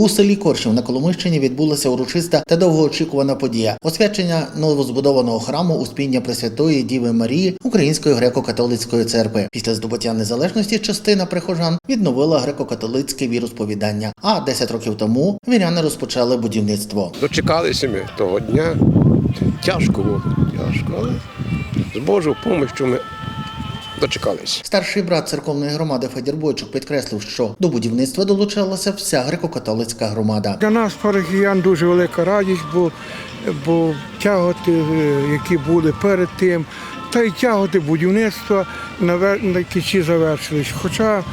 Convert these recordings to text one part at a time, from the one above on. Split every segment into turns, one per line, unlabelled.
У селі Коршів на Коломийщині відбулася урочиста та довгоочікувана подія освячення новозбудованого храму Успіння Пресвятої Діви Марії Української греко-католицької церкви. Після здобуття незалежності частина прихожан відновила греко-католицьке віросповідання. А 10 років тому віряни розпочали будівництво.
Дочекалися ми того дня. Тяжко було, тяжко, але з Божою допомогою ми дочекалися.
Старший брат церковної громади Федір Бойчук підкреслив, що до будівництва долучалася вся греко-католицька громада.
Для нас, парафіян, дуже велика радість, бо, бо тяготи, е, які були перед тим, та й тяготи будівництва на, на кінці завершились. Хоча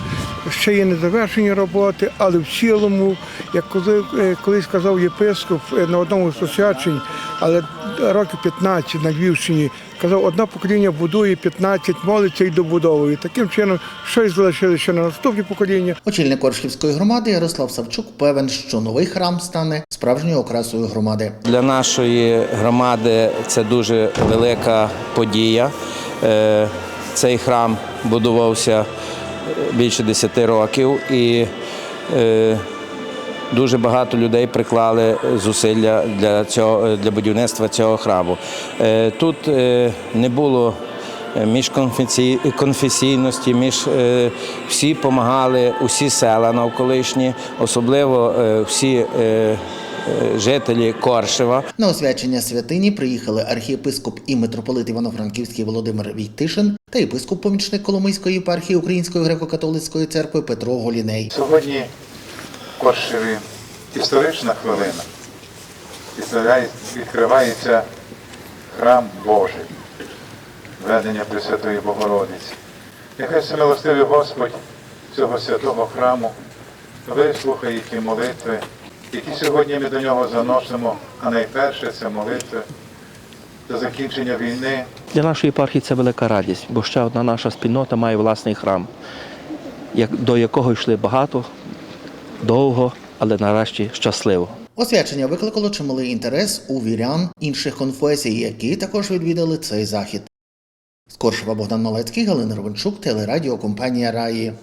ще є незавершені роботи, але в цілому, як коли, е, колись сказав єпископ е, на одному з посвячень, але років 15 на Львівщині, казав, одне покоління будує, 15 молиться і добудовує. Таким чином, щось залишили ще на наступні покоління.
Очільник Коршівської громади Ярослав Савчук певен, що новий храм стане справжньою окрасою громади.
Для нашої громади це дуже велика подія. Е, Цей храм будувався більше 10 років і е, дуже багато людей приклали зусилля для, цього, для будівництва цього храму. Е, Тут е, не було між е, всі допомагали, усі села навколишні, особливо е, всі е, е, жителі Коршева.
На освячення святині приїхали архієпископ і митрополит Івано-Франківський Володимир Війтишин та єпископ-помічник Коломийської єпархії Української греко-католицької церкви Петро Голіней.
Сьогодні в Коршеві історична хвилина. Відкривається храм Божий, ведення Пресвятої Богородиці. Нехай всемилостивий Господь цього святого храму вислухає ті молитви, які сьогодні ми до нього заносимо, а найперше це молитви до закінчення війни,
Для нашої єпархії це велика радість, бо ще одна наша спільнота має власний храм, до якого йшли багато, довго, але нарешті щасливо.
Освячення викликало чималий інтерес у вірян інших конфесій, які також відвідали цей захід. З Коршева Богдан Малецький, Галина Ровенчук, телерадіокомпанія Раї.